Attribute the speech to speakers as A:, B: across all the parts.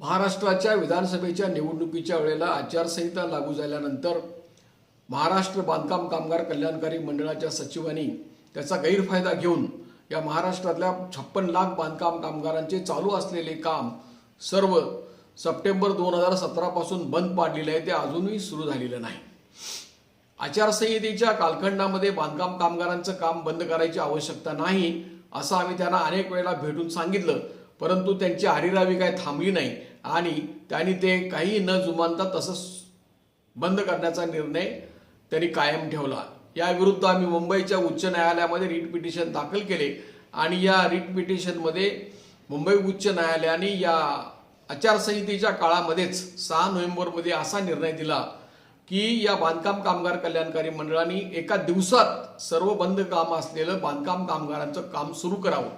A: महाराष्ट्राच्या विधानसभेच्या निवडणुकीच्या वेळेला आचारसंहिता लागू झाल्यानंतर महाराष्ट्र बांधकाम कामगार कल्याणकारी मंडळाच्या सचिवांनी त्याचा गैरफायदा घेऊन या महाराष्ट्रातल्या छप्पन लाख बांधकाम कामगारांचे चालू असलेले काम सर्व सप्टेंबर दोन हजार सतरापासून बंद पाडलेले आहे ते अजूनही सुरू झालेलं नाही. आचारसंहितेच्या कालखंडामध्ये बांधकाम कामगारांचं काम बंद करायची आवश्यकता नाही असं आम्ही त्यांना अनेक वेळेला भेटून सांगितलं परंतु त्यांची आरिरावी काय थांबली नाही. आणि त्यांनी ते काही न जुमानता तसंच बंद करण्याचा निर्णय त्यांनी कायम ठेवला. याविरुद्ध आम्ही मुंबईच्या उच्च न्यायालयामध्ये रिट पिटिशन दाखल केले आणि या रिट पिटिशनमध्ये मुंबई उच्च न्यायालयाने या आचारसंहितेच्या काळामध्येच सहा नोव्हेंबरमध्ये असा निर्णय दिला की या बांधकाम कामगार कल्याणकारी मंडळाने एका दिवसात सर्व बंद काम असलेलं बांधकाम कामगारांचं काम सुरू करावं.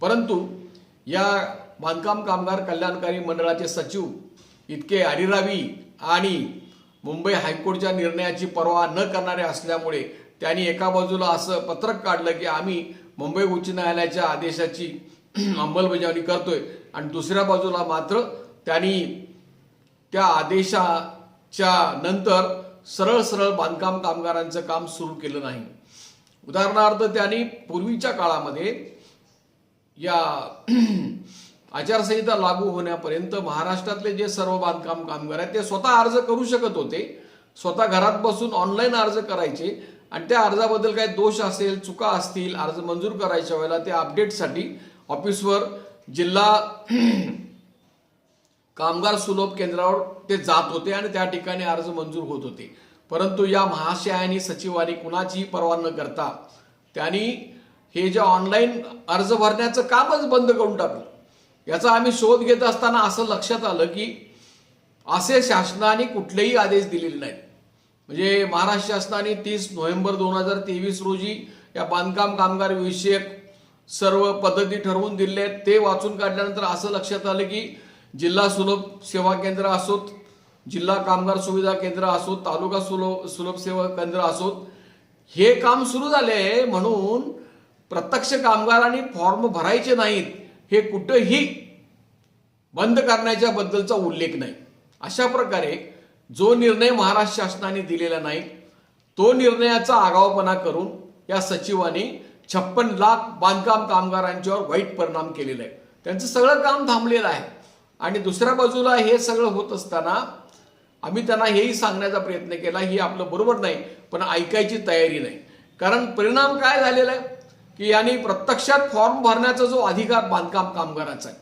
A: परंतु या बांधकाम कामगार कल्याणकारी मंडळाचे सचिव इतके अरिरावी आणि मुंबई हायकोर्टच्या निर्णयाची पर्वा न करणारे असल्यामुळे त्यांनी एका बाजूला असं पत्रक काढलं की आम्ही मुंबई उच्च न्यायालयाच्या आदेशाची अंमलबजावणी करतोय. आणि दुसऱ्या बाजूला मात्र त्यांनी त्या आदेशाच्या नंतर सरळ सरळ बांधकाम कामगारांचं काम सुरू केलं नाही. उदाहरणार्थ त्यांनी पूर्वीच्या काळामध्ये या आचारसंहिता लागू होण्यापर्यंत महाराष्ट्रातले जे सर्व बांधकाम कामगार आहेत ते स्वतः अर्ज करू शकत होते. स्वतः घरात बसून ऑनलाईन अर्ज करायचे. आणि त्या अर्जाबद्दल काही दोष असेल चुका असतील अर्ज मंजूर करायच्या वेळेला ते अपडेटसाठी ऑफिसवर जिल्हा कामगार सुलभ केंद्रावर ते जात होते आणि त्या ठिकाणी अर्ज मंजूर होत होते. परंतु या महाशयानी सचिवांनी कुणाचीही पर्वा न करता त्यांनी हे जे ऑनलाईन अर्ज भरण्याचं कामच बंद करून टाकलं. याचा आम्ही शोध घेत असताना असं लक्षात आलं की असे शासनाने कुठलेही आदेश दिलेले नाहीत. म्हणजे महाराष्ट्र शासनाने तीस नोव्हेंबर दोन हजार तेवीस रोजी या बांधकाम कामगार विषयक सर्व पद्धती ठरवून दिले आहेत. ते वाचून काढल्यानंतर असं लक्षात आलं की जिल्हा सुलभ सेवा केंद्र असोत जिल्हा कामगार सुविधा केंद्र असोत तालुका सुलभ सुलभ सेवा केंद्र असोत हे काम सुरू झाले म्हणून प्रत्यक्ष कामगारांनी फॉर्म भरायचे नाहीत हे कुठंही बंद करण्याच्या बद्दलचा उल्लेख नाही. अशा प्रकारे जो निर्णय महाराष्ट्र शासनाने दिलेला नाही तो निर्णयाचा आगावपणा करून या सचिवांनी छप्पन लाख बांधकाम कामगारांच्यावर वाईट परिणाम केलेला आहे. त्यांचं सगळं काम थांबलेलं आहे. आणि दुसऱ्या बाजूला हे सगळं होत असताना आम्ही त्यांना हेही सांगण्याचा प्रयत्न केला ही आपलं बरोबर नाही पण ऐकायची तयारी नाही. कारण परिणाम काय झालेला आहे? की यांनी प्रत्यक्षात फॉर्म भरण्याचा जो अधिकार बांधकाम कामगाराचा आहे.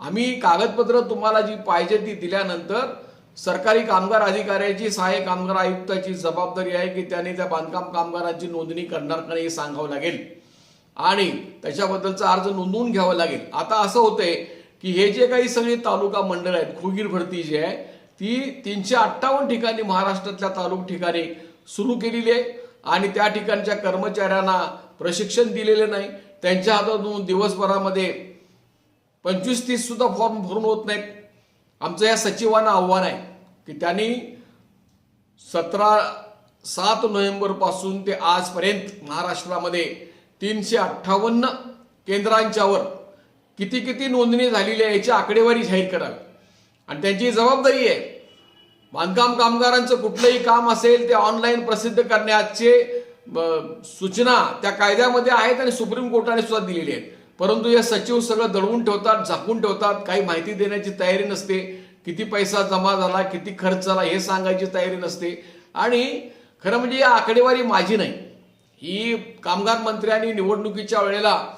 A: आम्ही कागदपत्र तुम्हाला जी पाहिजे ती दिल्यानंतर सरकारी कामगार अधिकाऱ्याची सहाय्यक कामगार आयुक्ताची जबाबदारी आहे की त्याने त्या बांधकाम कामगारांची नोंदणी करणार का नाही हे सांगावं लागेल. आणि त्याच्याबद्दलचा अर्ज नोंदवून घ्यावा लागेल. आता असं होतंय की हे जे काही सगळे तालुका मंडळ आहेत खुगीर भरती जी आहे ती तीनशे अठ्ठावन्न ठिकाणी महाराष्ट्रातल्या तालुक ठिकाणी सुरू केलेली आहे. आणि त्या ठिकाणच्या कर्मचाऱ्यांना प्रशिक्षण दिलेलं नाही. त्यांच्या हातातून दिवसभरामध्ये पंचवीस तीस सुद्धा फॉर्म भरून होत नाहीत. आमचं या सचिवांना आव्हान आहे की त्यांनी सतरा सात नोव्हेंबरपासून ते आजपर्यंत महाराष्ट्रामध्ये तीनशे अठ्ठावन्न केंद्रांच्यावर किती किती नोंदणी झालेली आहे याची आकडेवारी जाहीर करावी. आणि त्यांची जबाबदारी आहे. बांधकाम कामगारांचं कुठलंही काम असेल ते ऑनलाईन प्रसिद्ध करण्याचे सूचना त्या कायद्यामध्ये आहेत आणि सुप्रीम कोर्टाने सुद्धा दिलेली आहेत. परंतु हे सचिव सगळं दडवून ठेवतात झाकून ठेवतात काही माहिती देण्याची तयारी नसते. किती पैसा जमा झाला किती खर्च झाला हे सांगायची तयारी नसते. आणि खरं म्हणजे या आकडेवारी माझी नाही. ही कामगार मंत्र्यांनी निवडणुकीच्या वेळेला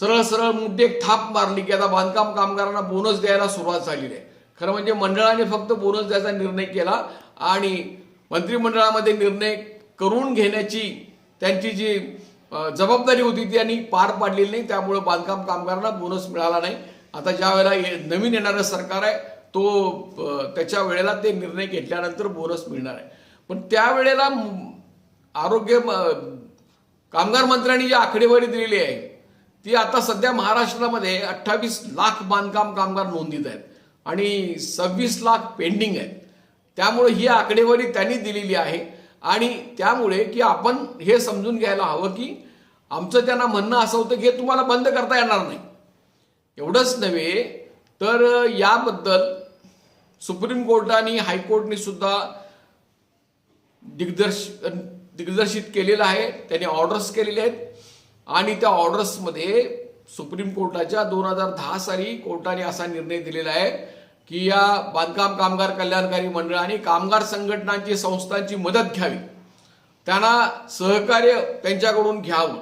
A: सरळ सरळ मुद्दे एक थाप मारली की आता बांधकाम कामगारांना बोनस द्यायला सुरुवात झालेली आहे. खरं म्हणजे मंडळाने फक्त बोनस द्यायचा निर्णय केला आणि मंत्रिमंडळामध्ये निर्णय करून घेण्याची त्यांची जी जबाबदारी होती ती त्यांनी पार पाडलेली नाही. त्यामुळे बांधकाम कामगारांना बोनस मिळाला नाही. आता ज्या वेळेला नवीन येणारं सरकार आहे तो त्याच्या वेळेला ते निर्णय घेतल्यानंतर बोनस मिळणार आहे. पण त्यावेळेला आरोग्य म- कामगार मंत्र्यांनी जी आकडेवारी दिलेली आहे ती आता सध्या महाराष्ट्रामध्ये अठ्ठावीस लाख बांधकाम कामगार नोंदीत आहेत आणि सव्वीस लाख पेंडिंग आहेत. त्यामुळे ही आकडेवारी त्यांनी दिलेली आहे. आणि त्यामुळे की आपण हे समजून घ्यायला हवं की आमचं त्यांना म्हणणं असं होतं की हे तुम्हाला बंद करता येणार नाही. एवढंच नव्हे तर याबद्दल सुप्रीम कोर्टाने हायकोर्टने सुद्धा दिग्दर्श दिग्दर्शित केलेलं आहे. त्यांनी ऑर्डर्स केलेले आहेत. आणि त्या ऑर्डर्समध्ये सुप्रीम कोर्टाच्या दोन हजार दहा साली कोर्टाने असा निर्णय दिलेला आहे. की या बांधकाम कामगार कल्याणकारी मंडळ आणि कामगार संघटनांची संस्थांची मदत घ्यावी. त्यांना सहकार्य त्यांच्याकडून घ्यावं.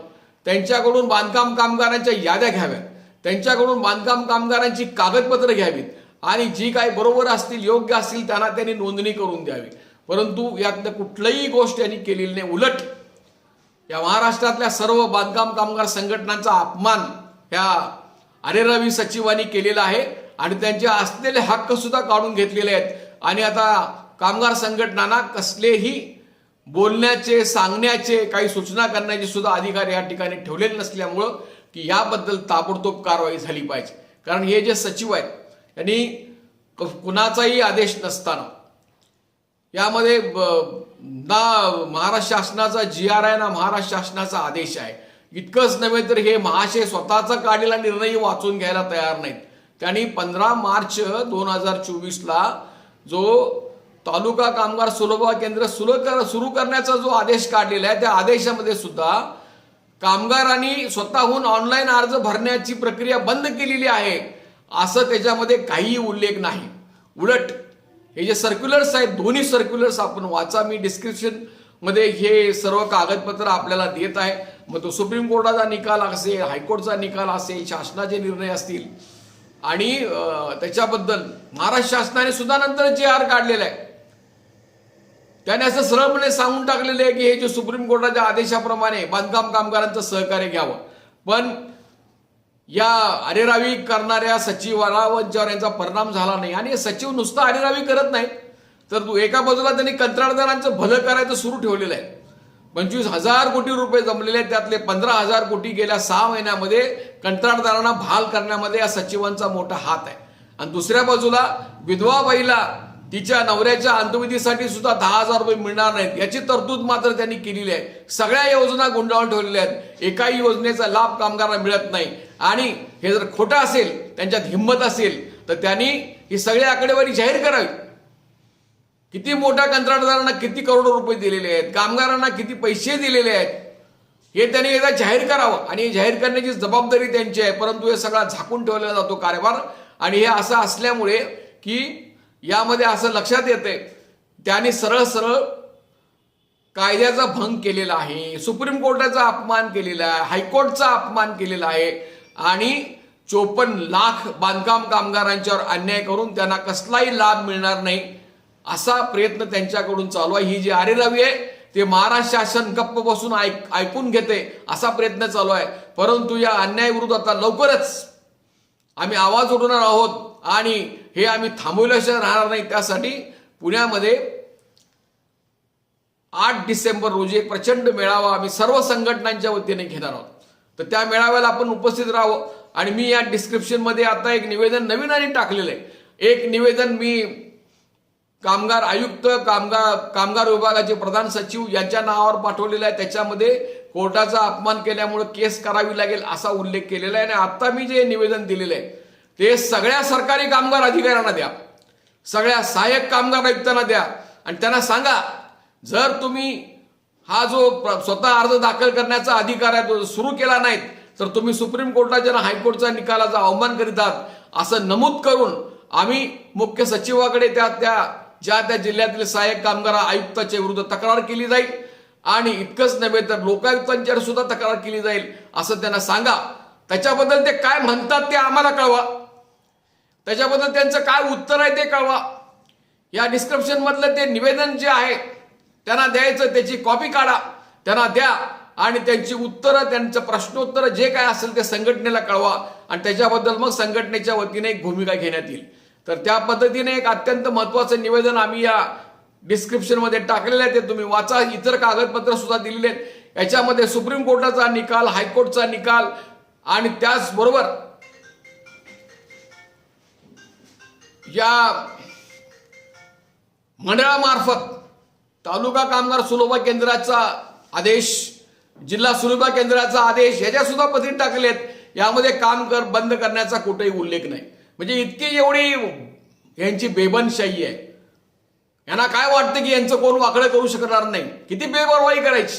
A: त्यांच्याकडून बांधकाम कामगारांच्या याद्या घ्याव्यात. त्यांच्याकडून बांधकाम कामगारांची कागदपत्र घ्यावीत. आणि जी काही बरोबर असतील योग्य असतील त्यांना त्यांनी नोंदणी करून द्यावी. परंतु यातलं कुठलंही गोष्ट यांनी केलेली नाही. उलट या महाराष्ट्रातल्या सर्व बांधकाम कामगार संघटनांचा अपमान ह्या अरेरवी सचिवांनी केलेला आहे. आणि त्यांचे असलेले हक्क सुद्धा काढून घेतलेले आहेत. आणि आता कामगार संघटनांना कसलेही बोलण्याचे सांगण्याचे काही सूचना करण्याचे सुद्धा अधिकार या ठिकाणी ठेवलेले नसल्यामुळं की याबद्दल ताबडतोब कारवाई झाली पाहिजे. कारण हे जे सचिव आहेत यांनी कुणाचाही आदेश नसताना यामध्ये ना महाराष्ट्र शासनाचा जी आर आहे ना महाराष्ट्र शासनाचा आदेश आहे. इतकंच नव्हे तर हे महाशय स्वतःचा काढलेला निर्णय वाचून घ्यायला तयार नाहीत. त्यांनी पंधरा मार्च दोन हजार चोवीसला जो तालुका कामगार सुलभा केंद्र सुरू कर सुरू करण्याचा जो आदेश काढलेला आहे त्या आदेशामध्ये सुद्धा कामगारांनी स्वतःहून ऑनलाईन अर्ज भरण्याची प्रक्रिया बंद केलेली आहे असं त्याच्यामध्ये काहीही उल्लेख नाही. उलट हे जे सर्क्युलर्स आहेत दोन्ही सर्क्युलर्स आपण वाचा मी डिस्क्रिप्शनमध्ये हे सर्व कागदपत्र आपल्याला देत आहे. मग तो सुप्रीम कोर्टाचा निकाल असेल हायकोर्टचा निकाल असेल शासनाचे निर्णय असतील आणि त्याच्याबद्दल महाराष्ट्र शासनाने सुद्धा नंतर जे आर काढलेला आहे त्याने असं सरळपणे सांगून टाकलेलं आहे की हे जे सुप्रीम कोर्टाच्या आदेशाप्रमाणे बांधकाम कामगारांचं सहकार्य घ्यावं. पण या अरेरावी करणाऱ्या सचिवांच्यावर यांचा परिणाम झाला नाही आणि हे सचिव नुसतं अरेरावी करत नाही तर एका बाजूला त्यांनी कंत्राटदारांचं भलं करायचं सुरू ठेवलेलं आहे. पंचवीस हजार कोटी रुपये जमलेले आहेत त्यातले पंधरा हजार कोटी गेल्या सहा महिन्यामध्ये कंत्राटदारांना भाल करण्यामध्ये या सचिवांचा मोठा हात आहे. आणि दुसऱ्या बाजूला विधवा बाईला तिच्या नवऱ्याच्या अंतविधीसाठी सुद्धा दहा हजार रुपये मिळणार नाहीत. याची तरतूद मात्र त्यांनी केलेली आहे. सगळ्या योजना गुंडाळून ठेवलेल्या आहेत. एकाही योजनेचा लाभ कामगारांना मिळत नाही. आणि हे जर खोटं असेल त्यांच्यात हिंमत असेल तर त्यांनी ही सगळी आकडेवारी जाहीर करावी. किती मोठ्या कंत्राटदारांना किती करोड रुपये दिलेले आहेत कामगारांना किती पैसे दिलेले आहेत हे त्यांनी एकदा जाहीर करावं. आणि जाहीर करण्याची जबाबदारी त्यांची आहे परंतु हे सगळा झाकून ठेवला जातो कारभार आणि हे असं असल्यामुळे की यामध्ये असं लक्षात येते त्यांनी सरळ सरळ कायद्याचा भंग केलेला आहे सुप्रीम कोर्टाचा अपमान केलेला आहे हायकोर्टचा अपमान केलेला आहे आणि चोपन्न लाख बांधकाम कामगारांच्यावर अन्याय करून त्यांना कसलाही लाभ मिळणार नाही. असा प्रयत्न त्यांच्याकडून चालू आहे. ही जी आरेरावी आहे ते महाराष्ट्र शासन गप्प बसून ऐक ऐकून घेते असा प्रयत्न चालू आहे. परंतु या अन्यायाविरुद्ध आता लवकरच आम्ही आवाज उठवणार आहोत आणि हे आम्ही थांबवल्याशिवाय राहणार नाही. त्यासाठी पुण्यामध्ये आठ डिसेंबर रोजी एक प्रचंड मेळावा आम्ही सर्व संघटनांच्या वतीने घेणार आहोत. तर त्या मेळाव्याला आपण उपस्थित राहावं. आणि मी या डिस्क्रिप्शनमध्ये आता एक निवेदन नवीन आणि टाकलेलं आहे. एक निवेदन मी कामगार आयुक्त कामगार कामगार विभागाचे प्रधान सचिव यांच्या नावावर पाठवलेलं आहे. त्याच्यामध्ये कोर्टाचा अपमान केल्यामुळे केस करावी लागेल असा उल्लेख केलेला आहे. आणि आता मी जे निवेदन दिलेलं आहे ते सगळ्या सरकारी कामगार अधिकाऱ्यांना द्या. सगळ्या सहाय्यक कामगार आयुक्तांना द्या. आणि त्यांना सांगा जर तुम्ही हा जो प्र- स्वतः अर्ज दाखल करण्याचा अधिकार आहे तो सुरू केला नाहीत तर तुम्ही सुप्रीम कोर्टाच्या आणि हायकोर्टचा निकालाचा अवमान करीत आहात. असं नमूद करून आम्ही मुख्य सचिवाकडे त्या त्या ज्या त्या जिल्ह्यातील सहाय्यक कामगार आयुक्ताच्या विरुद्ध तक्रार केली जाईल आणि इतकंच नव्हे तर लोकायुक्तांच्या सुद्धा तक्रार केली जाईल असं त्यांना सांगा. त्याच्याबद्दल ते काय म्हणतात ते आम्हाला कळवा. त्याच्याबद्दल त्यांचं काय उत्तर आहे ते कळवा. या डिस्क्रिप्शन मधलं ते निवेदन जे आहे त्यांना द्यायचं त्याची कॉपी काढा त्यांना द्या आणि त्यांची उत्तरं त्यांचं प्रश्नोत्तर जे काय असेल ते संघटनेला कळवा आणि त्याच्याबद्दल मग संघटनेच्या वतीने एक भूमिका घेण्यात येईल. तर त्या पद्धतीने एक अत्यंत महत्वाचं निवेदन आम्ही या डिस्क्रिप्शनमध्ये टाकलेलं आहे ते तुम्ही वाचा. इतर कागदपत्र सुद्धा दिलेले आहेत. याच्यामध्ये सुप्रीम कोर्टाचा निकाल हायकोर्टचा निकाल आणि त्याचबरोबर या मंडळामार्फत तालुका कामगार सुलभा केंद्राचा आदेश जिल्हा सुलभा केंद्राचा आदेश ह्याच्या सुद्धा पत्रिक टाकले आहेत. यामध्ये काम कर बंद करण्याचा कुठेही उल्लेख नाही. म्हणजे इतकी एवढी यांची बेबनशाही आहे. यांना काय वाटतं की यांचं कोण वाकडं करू शकणार नाही? किती बेपरवाही करायची?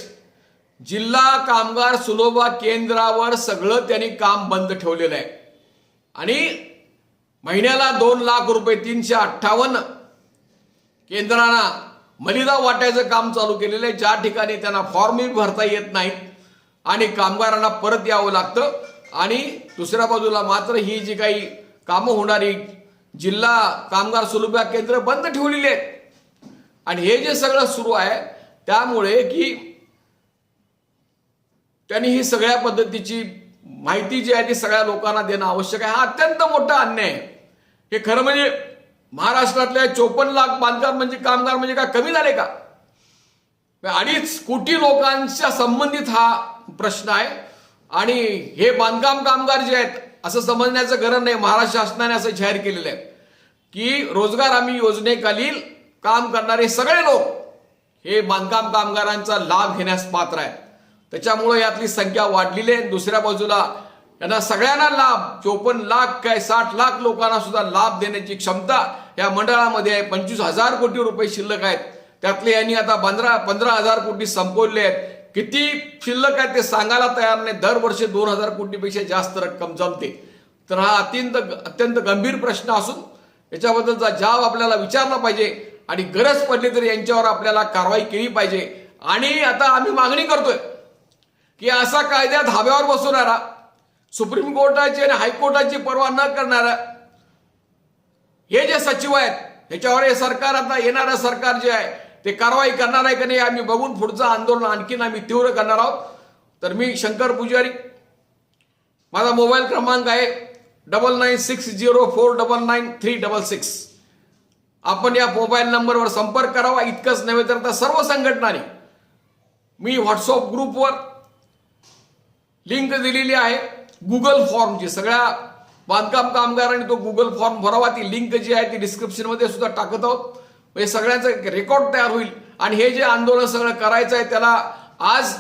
A: जिल्हा कामगार सुलोभा केंद्रावर सगळं त्यांनी काम बंद ठेवलेलं आहे. आणि महिन्याला दोन लाख रुपये तीनशे अठ्ठावन्न केंद्रांना मलिदा वाटायचं काम चालू केलेलं आहे. ज्या ठिकाणी त्यांना फॉर्मही भरता येत नाहीत आणि कामगारांना परत यावं लागतं. आणि दुसऱ्या बाजूला मात्र ही जी काही कामं होणारी जिल्हा कामगार सुलभा केंद्र बंद ठेवलेली आहेत. आणि हे जे सगळं सुरू आहे त्यामुळे की त्यांनी ही सगळ्या पद्धतीची माहिती जी आहे ती सगळ्या लोकांना देणं आवश्यक आहे. हा अत्यंत मोठा अन्याय आहे. हे खरं म्हणजे महाराष्ट्रातल्या चोपन्न लाख बांधकाम म्हणजे कामगार म्हणजे काय कमी झाले का? अडीच कोटी लोकांच्या संबंधित हा प्रश्न आहे. आणि हे बांधकाम कामगार जे आहेत असं समजण्याचं गरज नाही. महाराष्ट्र शासनाने असं जाहीर केलेलं आहे की रोजगार हमी योजनेखालील काम करणारे सगळे लोक हे बांधकाम कामगारांचा लाभ घेण्यास पात्र आहेत. त्याच्यामुळे यातली संख्या वाढलेली आहे. दुसऱ्या बाजूला यांना सगळ्यांना लाभ चोपन्न लाख काय साठ लाख लोकांना सुद्धा लाभ देण्याची क्षमता या मंडळामध्ये आहे. पंचवीस हजार कोटी रुपये शिल्लक आहेत. त्यातले यांनी आता पंधरा पंधरा हजार कोटी संपवले आहेत. किती शिल्लक आहे ते सांगायला तयार नाही. दरवर्षी दोन हजार कोटीपेक्षा जास्त रक्कम जमते. तर हा अत्यंत अत्यंत गंभीर प्रश्न असून याच्याबद्दलचा जाब आपल्याला विचारला पाहिजे आणि गरज पडली तर यांच्यावर आपल्याला कारवाई केली पाहिजे. आणि आता आम्ही मागणी करतोय की असा कायद्या धाब्यावर बसवणारा सुप्रीम कोर्टाची आणि हायकोर्टाची पर्वा न करणारा हे जे सचिव आहेत ह्याच्यावर हे सरकार आता येणारं सरकार जे आहे ते कारवाई करणार आहे का नाही आम्ही बघून पुढचं आंदोलन आणखीन आम्ही तीव्र करणार आहोत. तर मी शंकर पुजारी माझा मोबाईल क्रमांक आहे double nine six zero four double nine three double six आपण या मोबाईल नंबरवर संपर्क करावा इतकंच नव्हे तर आता सर्व संघटनांनी मी व्हॉट्सअप ग्रुपवर लिंक दिलेली आहे गुगल फॉर्मची. सगळ्या बांधकाम कामगारांनी तो गुगल फॉर्म भरावा ती लिंक जी आहे ती डिस्क्रिप्शनमध्ये सुद्धा टाकत आहोत. म्हणजे सगळ्यांचं रेकॉर्ड तयार होईल. आणि हे जे आंदोलन सगळं करायचं आहे त्याला आज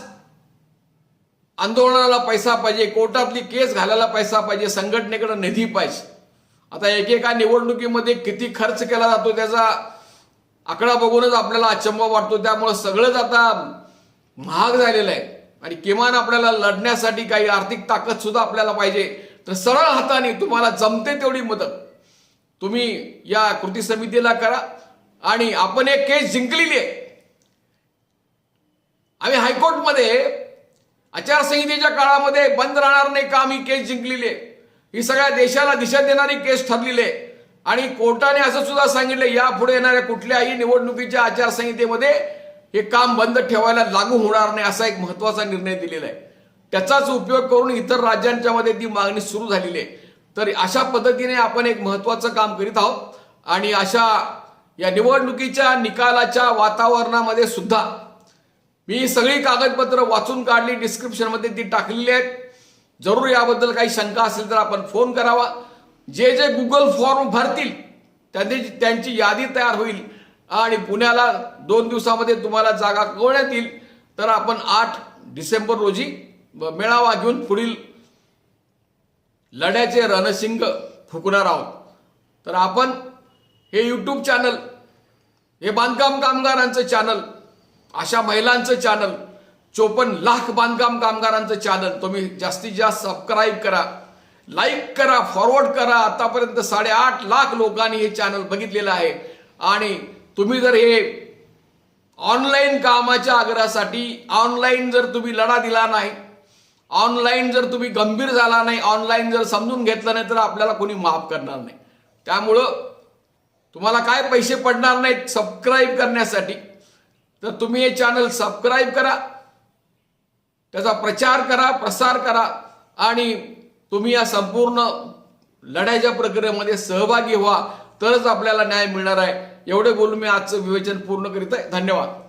A: आंदोलनाला पैसा पाहिजे कोर्टातली केस घालायला पैसा पाहिजे संघटनेकडे निधी पाहिजे. आता एकेका निवडणुकीमध्ये किती खर्च केला जातो त्याचा आकडा बघूनच आपल्याला अचंब वाटतो. त्यामुळे सगळंच आता महाग झालेलं आहे. आणि किमान आपल्याला लढण्यासाठी काही आर्थिक ताकद सुद्धा आपल्याला पाहिजे. तर सरळ हाताने तुम्हाला जमते तेवढी मदत. तुम्ही या कृती समितीला करा. आणि आपण एक केस जिंकलेली आहे. आम्ही हायकोर्टमध्ये आचारसंहितेच्या काळामध्ये बंद राहणार नाही का आम्ही केस जिंकलेली आहे? ही सगळ्या देशाला दिशा देणारी केस ठरलेली आहे. आणि कोर्टाने असं सुद्धा सांगितलं यापुढे येणाऱ्या कुठल्याही निवडणुकीच्या आचारसंहितेमध्ये हे काम बंद ठेवायला लागू होणार नाही असा एक महत्त्वाचा निर्णय दिलेला आहे. त्याचाच उपयोग करून इतर राज्यांच्या मध्ये ती मागणी सुरू झालेली आहे. तर अशा पद्धतीने आपण एक महत्वाचं काम करीत आहोत. आणि अशा या निवडणुकीच्या निकालाच्या वातावरणामध्ये सुद्धा मी सगळी कागदपत्र वाचून काढली डिस्क्रिप्शनमध्ये ती टाकलेली आहेत. जरूर याबद्दल काही शंका असेल तर आपण फोन करावा. जे जे गुगल फॉर्म भरतील त्यांची त्यांची यादी तयार होईल. आणि पुण्याला दोन दिवसामध्ये तुम्हाला जागा कळवण्यात येईल. तर आपण आठ डिसेंबर रोजी मेळावा घेऊन पुढील लढ्याचे रणशिंग फुकणार आहोत. तर आपण हे यूट्यूब चॅनल हे बांधकाम कामगारांचं चॅनल अशा महिलांचं चॅनल चोपन्न लाख बांधकाम कामगारांचं चॅनल तुम्ही जास्तीत जास्त सबस्क्राईब करा लाईक करा फॉरवर्ड करा. आतापर्यंत साडेआठ लाख लोकांनी हे चॅनल बघितलेलं आहे. आणि तुम्ही जर हे ऑनलाईन कामाच्या आग्रहासाठी ऑनलाईन जर तुम्ही लढा दिला नाही ऑनलाईन जर तुम्ही गंभीर झाला नाही ऑनलाईन जर समजून घेतलं नाही तर आपल्याला कोणी माफ करणार नाही. त्यामुळं तुम्हाला काय पैसे पडणार नाहीत सबस्क्राईब करण्यासाठी तर तुम्ही हे चॅनल सबस्क्राईब करा त्याचा प्रचार करा प्रसार करा आणि तुम्ही या संपूर्ण लढाईच्या प्रक्रियेमध्ये सहभागी व्हा तरच आपल्याला न्याय मिळणार आहे. एवढे बोलून मी आजचं विवेचन पूर्ण करीत आहे. धन्यवाद.